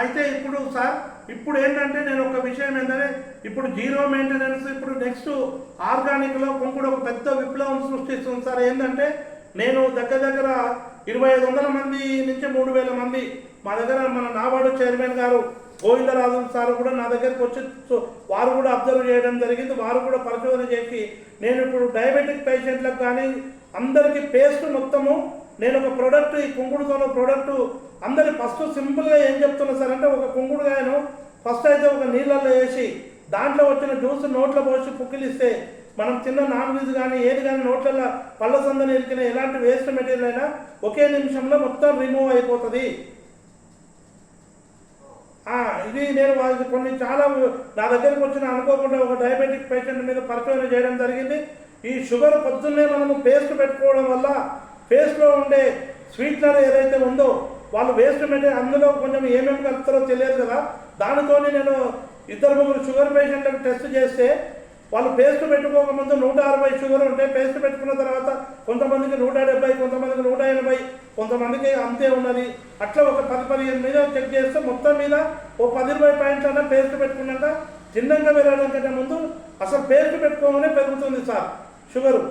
అయితే ఇప్పుడు సార్ ఇప్పుడు ఏంటంటే నేను ఒక విషయం ఏంటంటే ఇప్పుడు జీరో మెయింటెనెన్స్ ఇప్పుడు నెక్స్ట్ ఆర్గానిక్లో కొంకుడు ఒక పెద్ద విప్లవం సృష్టిస్తుంది సార్. ఏంటంటే నేను దగ్గర దగ్గర ఇరవై ఐదు వందల మంది నుంచి మూడు వేల మంది మా దగ్గర మన నాబార్డు చైర్మన్ గారు గోవిందరాజు సార్ కూడా నా దగ్గరికి వచ్చి వారు కూడా అబ్జర్వ్ చేయడం జరిగింది. వారు కూడా పరిశోధన చేసి నేను ఇప్పుడు డయాబెటిక్ పేషెంట్లకు కానీ అందరికీ పేస్ట్ మొత్తము నేను ఒక ప్రోడక్ట్ ఈ కుంకుడుతో ప్రోడక్ట్ అందరి ఫస్ట్ సింపుల్గా ఏం చెప్తున్నా సార్ అంటే ఒక కుంకుడుగాయను ఫస్ట్ అయితే ఒక నీళ్ళల్లో వేసి దాంట్లో వచ్చిన జ్యూస్ నోట్లో పోసి పుక్కిలిస్తే మనం తిన్న నాన్ వెజ్ కానీ ఏది కానీ నోట్లలో పళ్ళ సందని ఎరికిన ఎలాంటి వేస్ట్ మెటీరియల్ అయినా ఒకే నిమిషంలో మొత్తం రిమూవ్ అయిపోతుంది. ఇది నేను వాళ్ళకి కొన్ని చాలా నా దగ్గరకు వచ్చిన అనుకోకుండా ఒక డయాబెటిక్ పేషెంట్ మీద పరిశోధన చేయడం జరిగింది. ఈ షుగర్ పొద్దున్నే మనము పేస్ట్ పెట్టుకోవడం వల్ల పేస్ట్లో ఉండే స్వీట్నర్ ఏదైతే ఉందో వాళ్ళు వేస్ట్ మెటీరియల్ అందులో కొంచెం ఏమేమి కలుపుతారో తెలియదు కదా. దానితో నేను ఇద్దరు ముగ్గురు షుగర్ పేషెంట్లకు టెస్ట్ చేస్తే వాళ్ళు పేస్ట్ పెట్టుకోకముందు నూట అరవై షుగర్ ఉంటే పేస్ట్ పెట్టుకున్న తర్వాత కొంతమందికి నూట డెబ్బై కొంతమందికి నూట ఎనభై కొంతమందికి అంతే ఉన్నది. అట్లా ఒక పది పదిహేను మీద చెక్ చేస్తే మొత్తం మీద ఓ పది ఇరవై పాయింట్ల అన్న పేస్ట్ పెట్టుకున్నాక చిన్నంగా వెళ్ళడం కంటే ముందు అసలు పేస్ట్ పెట్టుకోగానే పెరుగుతుంది సార్ షుగరు.